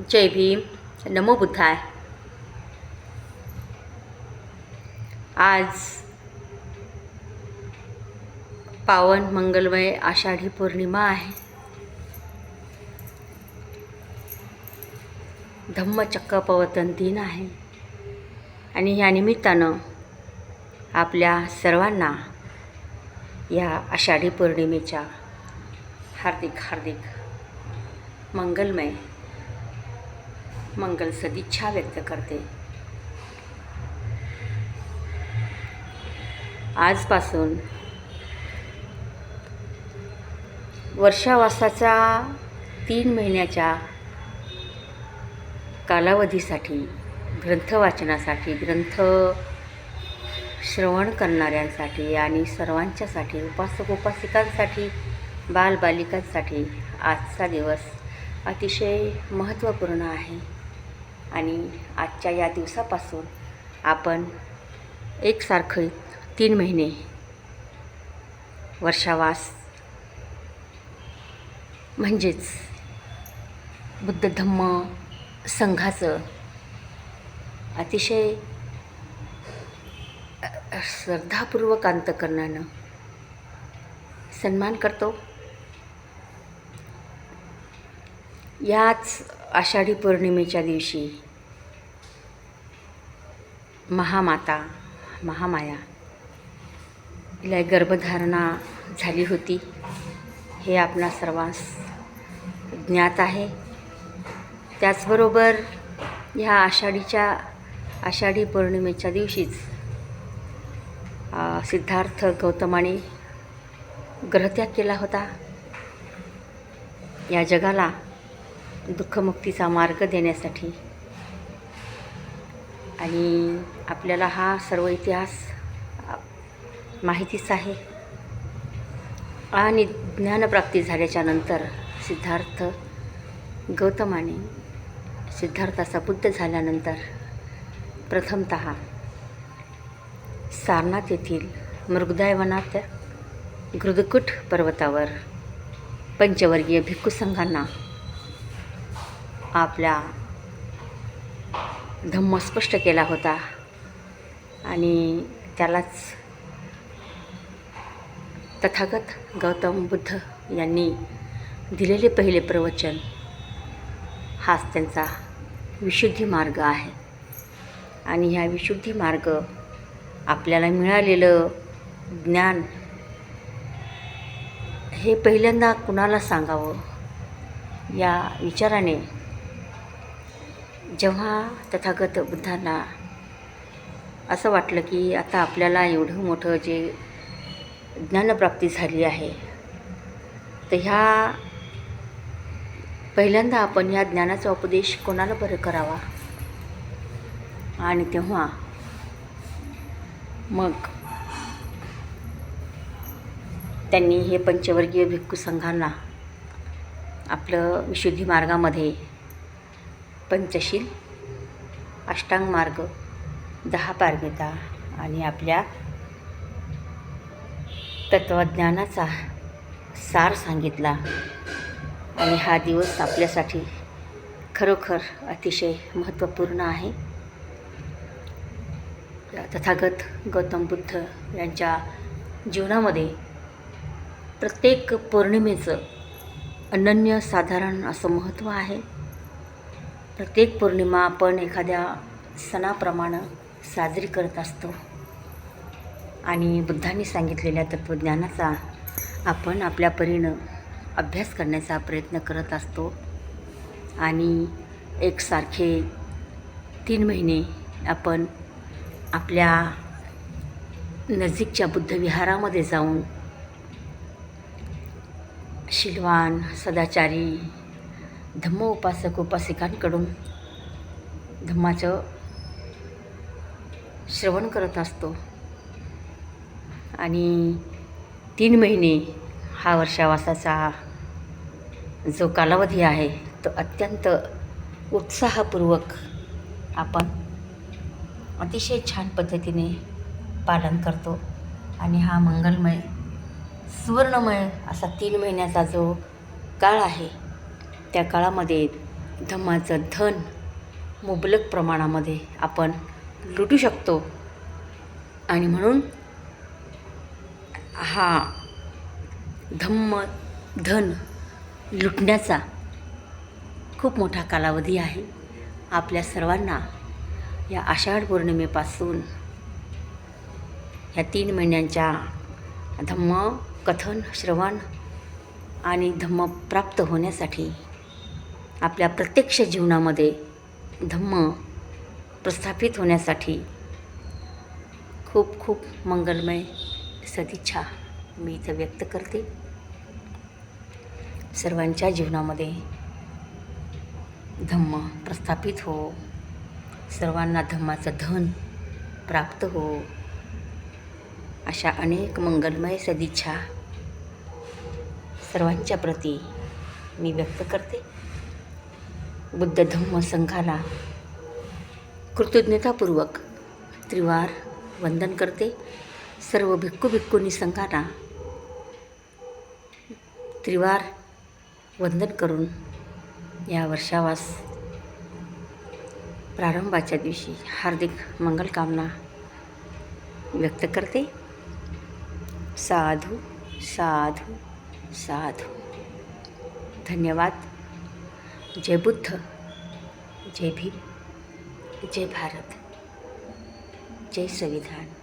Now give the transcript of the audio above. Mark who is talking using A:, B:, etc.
A: जय भीम नमो बुद्धाय आज पावन मंगलमय आषाढी पौर्णिमा आहे. धम्मचक्क पवतन दिन आहे. आणि या निमित्तानं आपल्या सर्वांना या आषाढी पौर्णिमेच्या हार्दिक हार्दिक मंगलमय मंगल सदिच्छा व्यक्त करते. आजपासून वर्षावासाच्या तीन महिन्याच्या कालावधीसाठी ग्रंथ वाचनासाठी ग्रंथ श्रवण करणाऱ्यांसाठी आणि सर्वांच्यासाठी उपासक उपासिकांसाठी बालबालिकांसाठी आजचा दिवस अतिशय महत्त्वपूर्ण आहे. आणि आजच्या या दिवसापासून आपण एकसारखं तीन महिने वर्षावास म्हणजेच बुद्ध धम्म संघाचं अतिशय श्रद्धापूर्वक अंतकरणानं सन्मान करतो. याच आषाढी पौर्णिमेच्या दिवशी महामाता महामाया हिला गर्भधारणा झाली होती. हे आपणा सर्वांस ज्ञात आहे. त्याचबरोबर ह्या आषाढीच्या आषाढी पौर्णिमेच्या दिवशीच सिद्धार्थ गौतमाने ग्रहत्याग केला होता. या जगाला दुःखमुक्तीचा मार्ग देण्यासाठी. आणि आपल्याला हा सर्व इतिहास माहितीच आहे. आणि ज्ञानप्राप्ती झाल्याच्यानंतर सिद्धार्थ गौतमाने सिद्धार्थाचा बुद्ध झाल्यानंतर प्रथमत सारनाथ येथील मृगदाय वनात पर्वतावर पंचवर्गीय भिक्खू संघांना आपला धम्म स्पष्ट केला होता. आणि त्यालाच तथागत गौतम बुद्ध यांनी दिलेले पहिले प्रवचन हाच त्यांचा विशुद्धी मार्ग आहे. आणि ह्या विशुद्धी मार्ग आपल्याला मिळालेलं ज्ञान हे पहिल्यांदा कुणाला सांगावं? या विचाराने जेव्हा तथागत बुद्धांना असं वाटलं की आता आपल्याला एवढं मोठं जे ज्ञानप्राप्ती झाली आहे तर ह्या पहिल्यांदा आपण या ज्ञानाचा उपदेश कोणाला बरं करावा? आणि तेव्हा मग त्यांनी हे पंचवर्गीय भिक्खू संघांना आपलं विशुद्धी मार्गामध्ये पंचशील अष्टांग मार्ग दहा पारमिता आणि आपल्या तत्त्वज्ञानाचा सार सांगितला. आणि हा दिवस आपल्यासाठी खरोखर अतिशय महत्त्वपूर्ण आहे. तथागत गौतम बुद्ध यांच्या जीवनामध्ये प्रत्येक पौर्णिमेचं अनन्य साधारण असं महत्त्व आहे. प्रत्येक पौर्णिमा आपण एखाद्या सणाप्रमाणे साजरी करत असतो. आणि बुद्धांनी सांगितलेल्या तत्त्वज्ञानाचा आपण आपल्या परीनं अभ्यास करण्याचा प्रयत्न करत असतो. आणि एकसारखे तीन महिने आपण आपल्या नजीकच्या बुद्धविहारामध्ये जाऊन शिलवान सदाचारी धम्म उपासक उपासिकांकडून धम्माचं श्रवण करत असतो. आणि तीन महिने हा वर्षावासाचा जो कालावधी आहे तो अत्यंत उत्साहपूर्वक आपण अतिशय छान पद्धतीने पालन करतो. आणि हा मंगलमय सुवर्णमय असा तीन महिन्याचा जो काळ आहे त्या काळामध्ये धम्माचं धन मुबलक प्रमाणामध्ये आपण लुटू शकतो. आणि म्हणून हा धम्म धन लुटण्याचा खूप मोठा कालावधी आहे. आपल्या सर्वांना या आषाढ पौर्णिमेपासून ह्या तीन महिन्यांच्या धम्म कथन श्रवण आणि धम्म प्राप्त होण्यासाठी आपल्या प्रत्यक्ष जीवनामध्ये धम्म प्रस्थापित होण्यासाठी खूप खूप मंगलमय सदिच्छा मी इथं व्यक्त करते. सर्वांच्या जीवनामध्ये धम्म प्रस्थापित हो. सर्वांना धम्माचं धन प्राप्त हो. अशा अनेक मंगलमय सदिच्छा सर्वांच्या प्रती मी व्यक्त करते. बुद्ध धम्म संघाला कृतज्ञतापूर्वक त्रिवार वंदन करते. सर्व भिक्खू भिक्खूंनी संघाला त्रिवार वंदन करून या वर्षावास प्रारंभाच्या दिवशी हार्दिक मंगलकामना व्यक्त करते. साधू साधू साधू. धन्यवाद. जय बुद्ध जय भीम जय भारत जय संविधान.